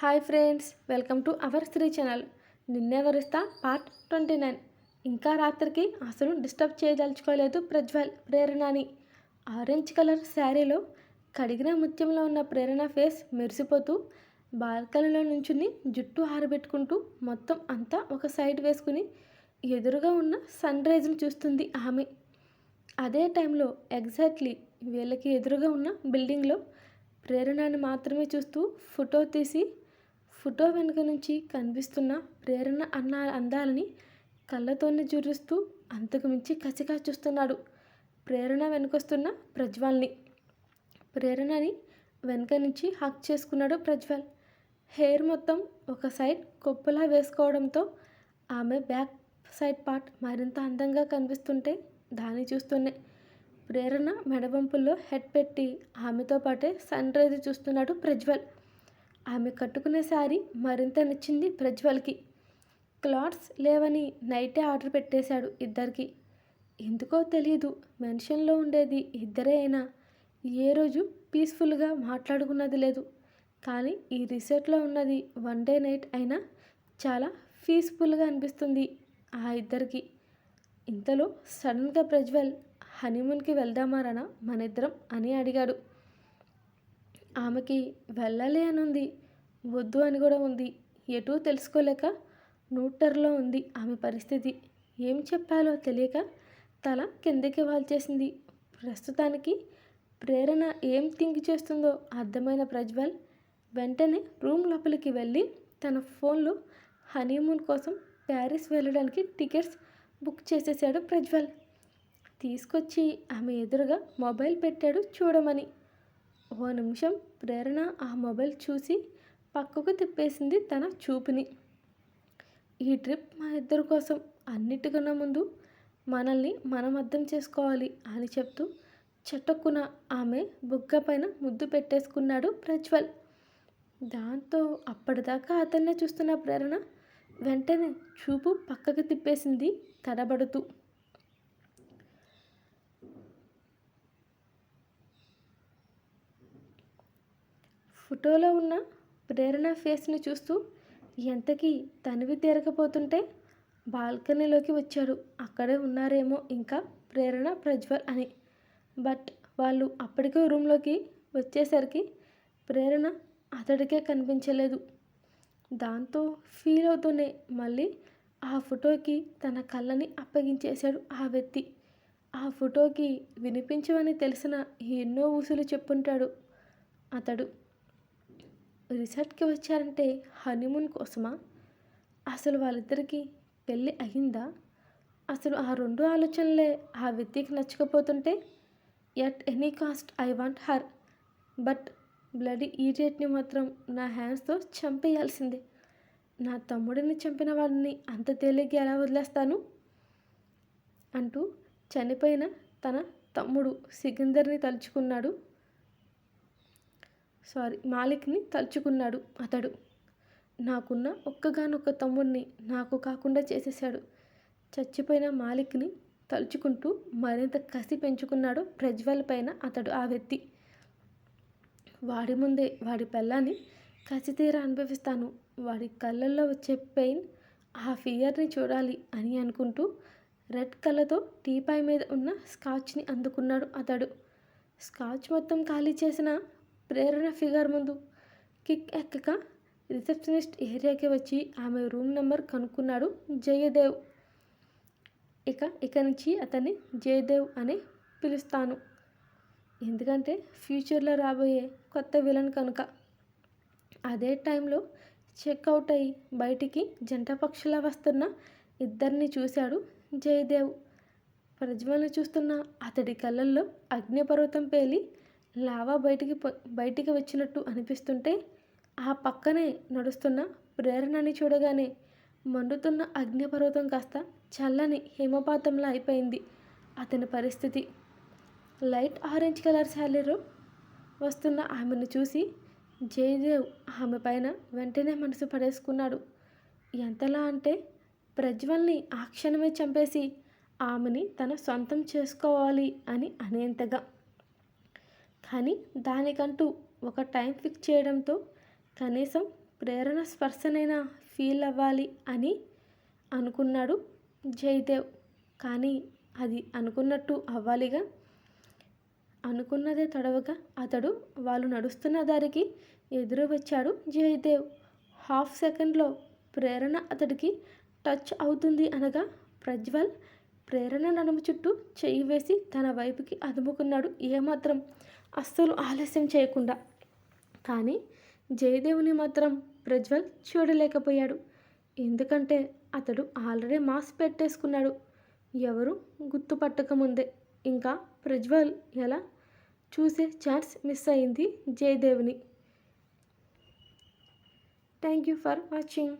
Hi friends welcome to our Sri channel. నిన్నెవరిస్తా? Part twenty nine. ఇంకా రాత్రికి అసలు disturb చేయదలుచుకోలేదు ప్రజ్వల్ ప్రేరణని. ఆరెంజ్ కలర్ శారీలో కడిగిన ముత్యంలో ఉన్న ప్రేరణ ఫేస్ మెరిసిపోతూ బాల్కనీలో నుంచుని జుట్టు ఆరబెట్టుకుంటూ మొత్తం అంతా ఒక సైడ్ వేసుకుని ఎదురుగా ఉన్న సన్ రైజ్ని చూస్తుంది ఆమె. అదే టైంలో ఎగ్జాక్ట్లీ వీళ్ళకి ఎదురుగా ఉన్న బిల్డింగ్లో ప్రేరణని మాత్రమే చూస్తూ ఫోటో తీసి ఫోటో వెనుక నుంచి కనిపిస్తున్న ప్రేరణ అన్న అందాలని కళ్ళతోనే జురుస్తూ అంతకు మించి కసిగా చూస్తున్నాడు. ప్రేరణ వెనుకొస్తున్న ప్రజ్వల్ని. ప్రేరణని వెనుక నుంచి హక్ చేసుకున్నాడు ప్రజ్వల్. హెయిర్ మొత్తం ఒక సైడ్ కొప్పులా వేసుకోవడంతో ఆమె బ్యాక్ సైడ్ పార్ట్ మరింత అందంగా కనిపిస్తుంటే దాన్ని చూస్తూనే ప్రేరణ మెడవంపుల్లో హెడ్ పెట్టి ఆమెతో పాటే సన్ రైజ్ చూస్తున్నాడు ప్రజ్వల్. ఆమె కట్టుకునే శారీ మరింత నచ్చింది ప్రజ్వల్కి. క్లాత్స్ లేవని నైటే ఆర్డర్ పెట్టేశాడు ఇద్దరికి. ఎందుకో తెలియదు మెన్షన్లో ఉండేది ఇద్దరే అయినా. ఏ రోజు పీస్ఫుల్గా మాట్లాడుకున్నది లేదు. కానీ ఈ రిసార్ట్లో ఉన్నది వన్ డే నైట్ అయినా చాలా పీస్ఫుల్గా అనిపిస్తుంది ఆ ఇద్దరికి. ఇంతలో సడన్గా ప్రజ్వల్ హనీమూన్కి వెళ్దామారనా మన ఇద్దరం అని అడిగాడు. ఆమెకి వెళ్ళాలి అని ఉంది. వద్దు అని కూడా ఉంది. ఎటూ తెలుసుకోలేక నూటర్లో ఉంది ఆమె పరిస్థితి. ఏం చెప్పాలో తెలియక తల కిందకి వాల్చేసింది. ప్రస్తుతానికి ప్రేరణ ఏం థింక్ చేస్తుందో అర్థమైన ప్రజ్వల్ వెంటనే రూమ్ లోపలికి వెళ్ళి తన ఫోన్లో హనీమూన్ కోసం ప్యారిస్ వెళ్ళడానికి టికెట్స్ బుక్ చేసేసాడు ప్రజ్వల్. తీసుకొచ్చి ఆమె ఎదురుగా మొబైల్ పెట్టాడు చూడమని. ఓ నిమిషం. ప్రేరణ ఆ మొబైల్ చూసి పక్కకు తిప్పేసింది తన చూపుని. ఈ ట్రిప్ మా ఇద్దరి కోసం అన్నిటికన్నా ముందు మనల్ని మనం అర్థం చేసుకోవాలి అని చెప్తూ చటుక్కున ఆమె బుగ్గ పైన ముద్దు పెట్టేసుకున్నాడు ప్రజ్వల్. దాంతో అప్పటిదాకా అతన్నే చూస్తున్న ప్రేరణ వెంటనే చూపు పక్కకు తిప్పేసింది తడబడుతూ. ఫోటోలో ఉన్న ప్రేరణ ఫేస్ని చూస్తూ ఎంతకీ తనివి తీరకపోతుంటే బాల్కనీలోకి వచ్చాడు అక్కడే ఉన్నారేమో ఇంకా ప్రేరణ ప్రజ్వల్ అని. బట్ వాళ్ళు అప్పటికే రూమ్లోకి వచ్చేసరికి ప్రేరణ అతడికే కనిపించలేదు. దాంతో ఫీల్ అవుతూనే మళ్ళీ ఆ ఫోటోకి తన కళ్ళని అప్పగించేశాడు ఆ వ్యక్తి. ఆ ఫోటోకి వినిపించవని తెలిసిన ఎన్నో ఊసులు చెప్పుంటాడు అతడు. రిసార్ట్కి వచ్చారంటే హనీమూన్ కోసమా? అసలు వాళ్ళిద్దరికీ పెళ్ళి అయిందా? అసలు ఆ రెండు ఆలోచనలే ఆ వ్యక్తికి నచ్చకపోతుంటే at any cost I want her. But bloody ఈడియట్ని మాత్రం నా హ్యాండ్స్తో చంపేయాల్సిందే. నా తమ్ముడిని చంపిన వాడిని అంత తేలిగ్గా ఎలా వదిలేస్తాను? అంటూ చనిపోయిన తన తమ్ముడు సికిందర్ని తలుచుకున్నాడు. సారీ మాలిక్ని తలుచుకున్నాడు అతడు. నాకున్న ఒక్కగానొక్క తమ్ముడిని నాకు కాకుండా చేసేశాడు. చచ్చిపోయిన మాలిక్ని తలుచుకుంటూ మరింత కసి పెంచుకున్నాడు ప్రజ్వల్ పైన అతడు ఆ వ్యక్తి. వాడి ముందే వాడి పెళ్ళాన్ని కసి తీర అనుభవిస్తాను. వాడి కళ్ళల్లో వచ్చే పెయిన్ ఆ ఫియర్ని చూడాలి అని అనుకుంటూ రెడ్ కలర్తో టీపాయ్ మీద ఉన్న స్కాచ్ని అందుకున్నాడు అతడు. స్కాచ్ మొత్తం ఖాళీ చేసిన ప్రేరణ ఫిగర్ ముందు. కిక్ ఎక్కక రిసెప్షనిస్ట్ ఏరియాకి వచ్చి ఆమె రూమ్ నెంబర్ కనుక్కున్నాడు జయదేవ్. ఇక ఇక నుంచి అతన్ని జయదేవ్ అని పిలుస్తాను. ఎందుకంటే ఫ్యూచర్లో రాబోయే కొత్త విలన్ కనుక. అదే టైంలో చెక్అవుట్ అయ్యి బయటికి జంట పక్షులా వస్తున్న ఇద్దరిని చూశాడు జయదేవ్. ప్రజ్వల్ని చూస్తున్న అతడి కళ్ళల్లో అగ్నిపర్వతం పేలి లావా బయటికి బయటికి వచ్చినట్టు అనిపిస్తుంటే ఆ పక్కనే నడుస్తున్న ప్రేరణని చూడగానే మండుతున్న అగ్నిపర్వతం కాస్త చల్లని హిమపాతంలా అయిపోయింది. అతని పరిస్థితి. లైట్ ఆరెంజ్ కలర్ శారీలో వస్తున్న ఆమెను చూసి జయదేవ్ ఆమె పైన వెంటనే మనసు పడేసుకున్నాడు. ఎంతలా అంటే ప్రజ్వల్ని ఆ క్షణమే చంపేసి ఆమెని తన సొంతం చేసుకోవాలి అని అనేంతగా కానీ దానికంటూ ఒక టైం ఫిక్స్ చేయడంతో కనీసం ప్రేరణ స్పర్శనైనా ఫీల్ అవ్వాలి అని అనుకున్నాడు జయదేవ్. కానీ అది అనుకున్నట్టు అవ్వాలిగా. అనుకున్నదే తడవగా అతడు వాళ్ళు నడుస్తున్న దారికి ఎదురు వచ్చాడు జయదేవ్. హాఫ్ సెకండ్లో ప్రేరణ అతడికి టచ్ అవుతుంది అనగా ప్రజ్వల్ ప్రేరణ నడుము చుట్టూ చెయ్యి వేసి తన వైపుకి అదుముకున్నాడు. ఏమాత్రం అస్సలు ఆలస్యం చేయకుండా. కానీ జయదేవుని మాత్రం ప్రజ్వల్ చూడలేకపోయాడు. ఎందుకంటే అతడు ఆల్రెడీ మాస్క్ పెట్టేసుకున్నాడు. ఎవరు గుర్తుపట్టకముందే ఇంకా ప్రజ్వల్ ఎలా? చూసే ఛాన్స్ మిస్ అయింది జయదేవ్ని. Thank you for watching.